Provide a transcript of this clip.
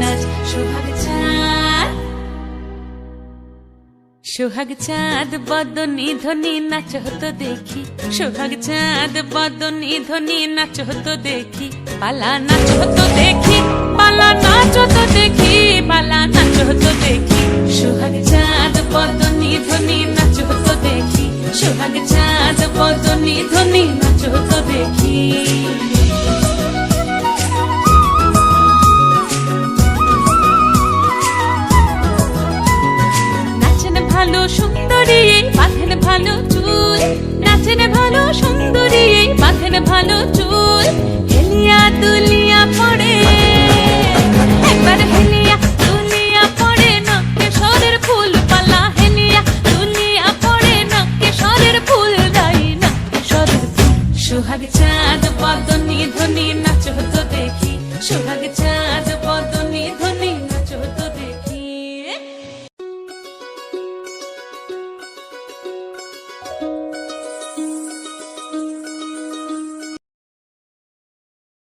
নাচ সোহাগ চাঁদ। সোহাগ চাঁদ বদনি ধ্বনি নাচ হতো দেখি, সোহাগ চাঁদ বদনী ধ্বনি নাচ হতো দেখি, পালা নাচ হতো দেখি। ধনী ধনী নাচো তো দেখি। নাচেন ভালো সুন্দরী বাঁধেন ভালো সোহাগ